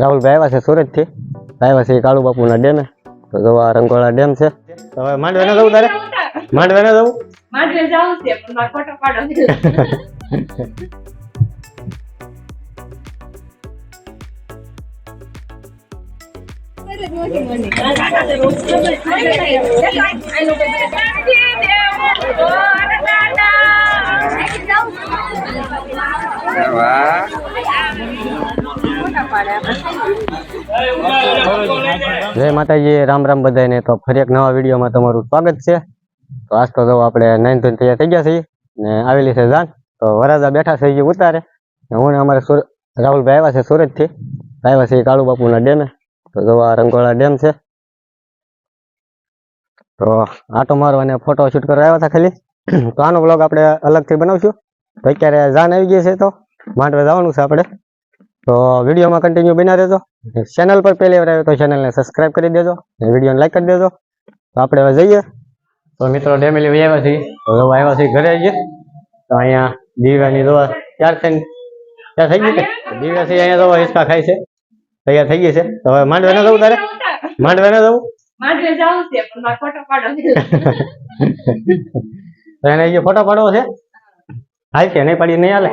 રાહુલભાઈ આવ્યા છે સુરતથી. આવ્યા છે કાળુ બાપુના ડેમે. તો જો આ રંગોળા ડેમ છે. તો હવે માંડવે ના જવું તારે? માંડવે ના જવું? માંડવે જવું છે પણ મારે ફોટો પાડો. જય માતાજી, રામ રામ બધાને તો ફરી એક નવા વિડીયોમાં તમારું સ્વાગત છે. તો આજ તો જો આપણે નાઈન ધોઈને તૈયાર થઈ ગયા છીએ ને આવેલી છે જાન. તો વરાજા બેઠા છે એ ઉતારે. હું ને અમારે રાહુલભાઈ આવ્યા છે સુરતથી. આવ્યા છે કાળુ બાપુના ડેમે. તો જો રંગોળા ડેમ છે. તો આટો મારવા ફોટો શૂટ કરવા આવ્યા હતા ખાલી. તો આનો બ્લોગ આપણે અલગથી બનાવશું. તો અત્યારે જાન આવી ગઈ છે તો માંડવે જવાનું છે આપણે. તો વિડીયોમાં કન્ટિન્યુ બના રહેજો. ચેનલ પર પહેલી વાર આવ્યો તો ચેનલને સબસ્ક્રાઈબ કરી દેજો અને વિડીયોને લાઈક કરી દેજો. તો આપણે હવે જઈએ. તો મિત્રો ડેમેલી આવ્યા છીએ. હવે આવ્યા છીએ ઘરે આવીએ તો અહીંયા દિવ્યાની દવા ત્યાર થઈને ત્યાં થઈ ગઈ છે? દિવ્યા છે અહીંયા દવા હિંચકા ખાય છે. તૈયાર થઈ ગઈ છે. તો હવે માંડવે ના જવું તારે? માંડવે ના જવું? માંડવે જવું છે પણ મારે ફોટો પાડો એને ફોટો પાડવો છે? હાલ કે નહીં પાડી નહીં હાલે?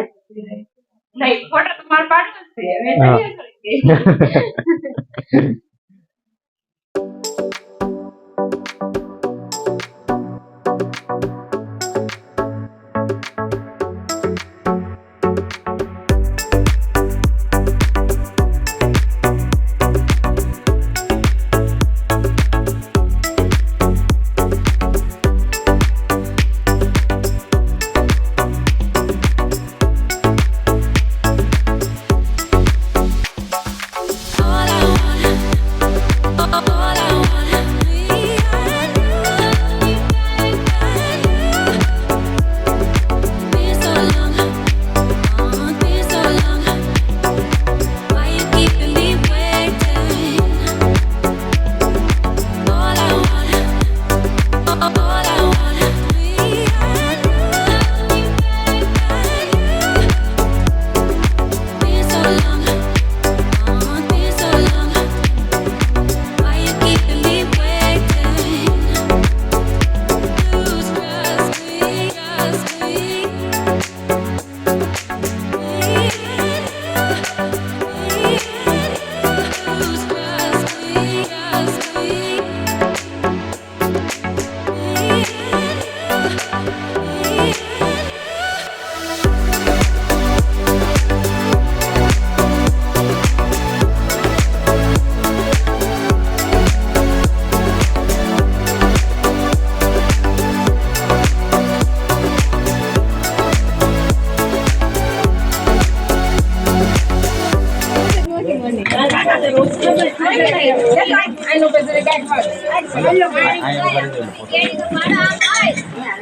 નહીં ફોટો તો મારે પાડવો છે I know better than that. I know better than that.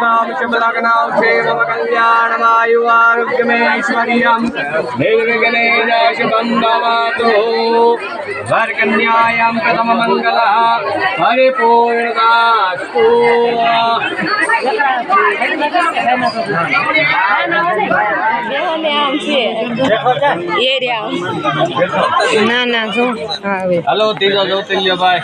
Ram Chandra કે નામ છે મમ કલ્યાણ વાયુ આરોગ્યમેશ્વર્યમ નિર્વિઘ્ને શુભમ ભવતુ હર કન્યાયામ પ્રથમ મંગલ હરિપૂર્ણદાસ્તુ ના ના જો ત્રીજો જ્યોતિલ્ય ભાઈ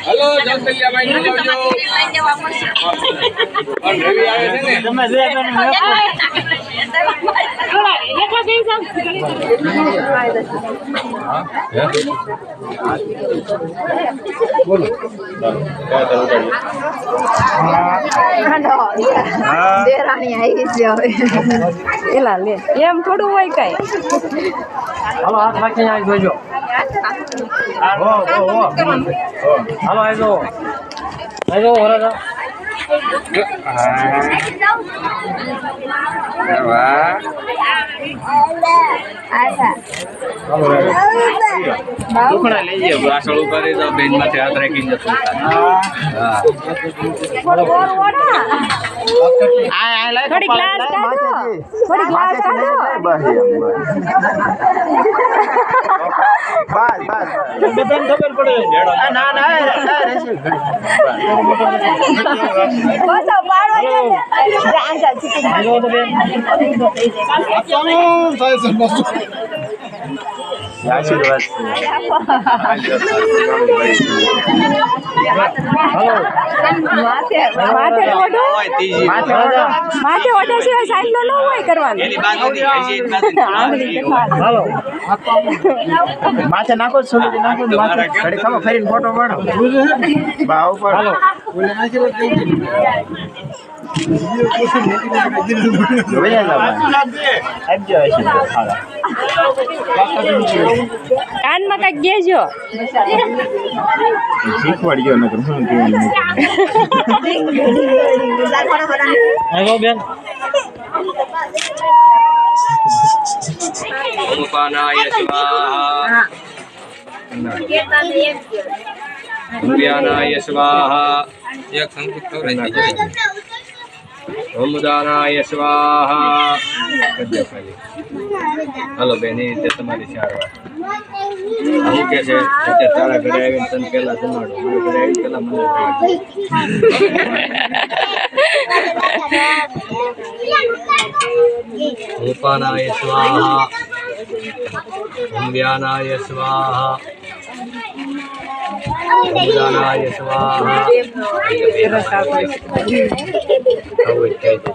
હલો જ્યોતિર્લિયભાઈ ને જોજો પણ રવિ આવે છે ને તમે જે બેન મેં એલા લે એમ થોડું હોય કઈ હાલો હાથ રાખીને આવી જોજો હો હો હો હાલો આવી જો આવી જો વરાજા ટુકડા લઈ જઈએ વાસળ ઉપર તો બેન માથે હાથ રાખીને જતું થોડી ગ્લાસ કાઢો થોડી ગ્લાસ કાઢો બધાને ખબર પડે ના ના પાછો પાડો છે. જા ચીકી. બેન. માથે ઓઢો સિવાય સાઈડ ન હોય કરવાનું માથે નાખો સોલી નાખો માથે ઘડી ખબર ફરીને ફોટો પાડો ભાવ પર હાલો કાનમાં કંઈક ગેજો શીખવાડજો નકર શું આવ્યો બેન. ઓમપાનાય સ્વાહા. એક સંકુચ ઓમદાનાય સ્વાહા કરજો ખાલી હલો બેન, એ રીતે તમારી સારવાર શું કે છે અત્યારે તારા ઘરે આવીને તને પેલા જમાડો. મારા ઘરે આવીને પેલા મને જમાડો. સ્વાહા. સૂર્યાનાય સ્વાહા. ઓમદાનાય સ્વાહા આવું જ કહે છે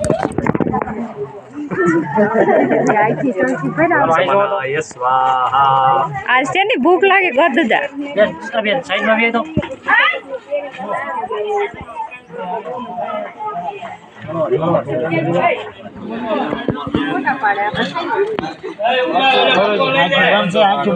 ઓમપાનાય સ્વાહા આજ છે ને ભૂખ લાગે દીધા બેન સાઈડમાં બેહી તો આખું